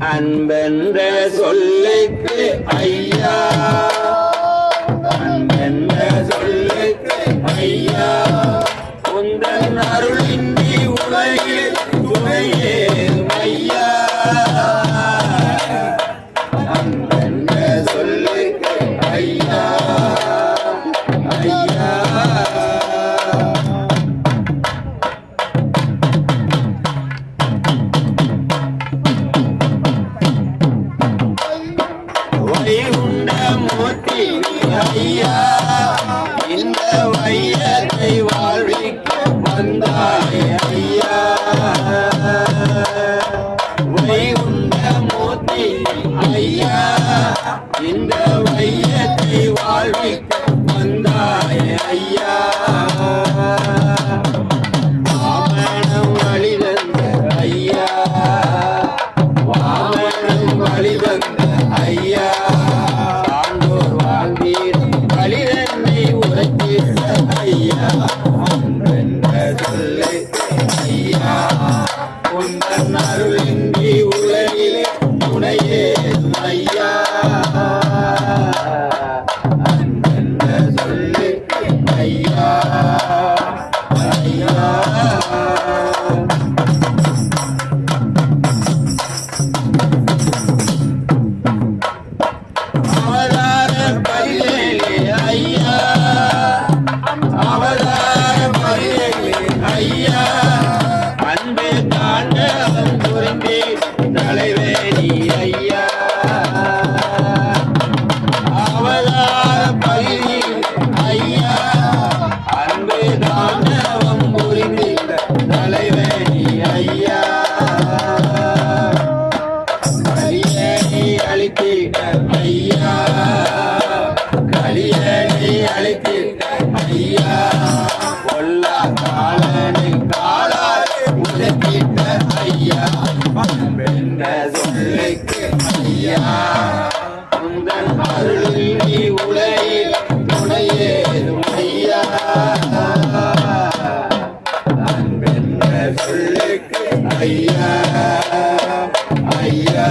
அன்பென்ற சொல்லுக்கு ஐயா. அன்பென்ற சொல்லுக்கு ஐயா. உந்தன் அருளின்றி உலகில் துணையே ஐயா. ஐயா இந்த வையத்தை வாழ்விக்க வந்தாய் ஐயா. வைகுண்ட மூர்த்தி ஐயா இந்த வையத்தை வாழ்விக்க வந்தாய் ஐயா. வாமனம் வழிதந்த ஐயா வாமனம் ஐயா. Yeah. ஐயா. கொல்லா காலனை காலாலே உதத்திட்ட என்ற சொல்லுக்கு ஐயா உந்தன் அருளில் நீ உலகில் துணையேதும் ஐயா ஐயா ஐயா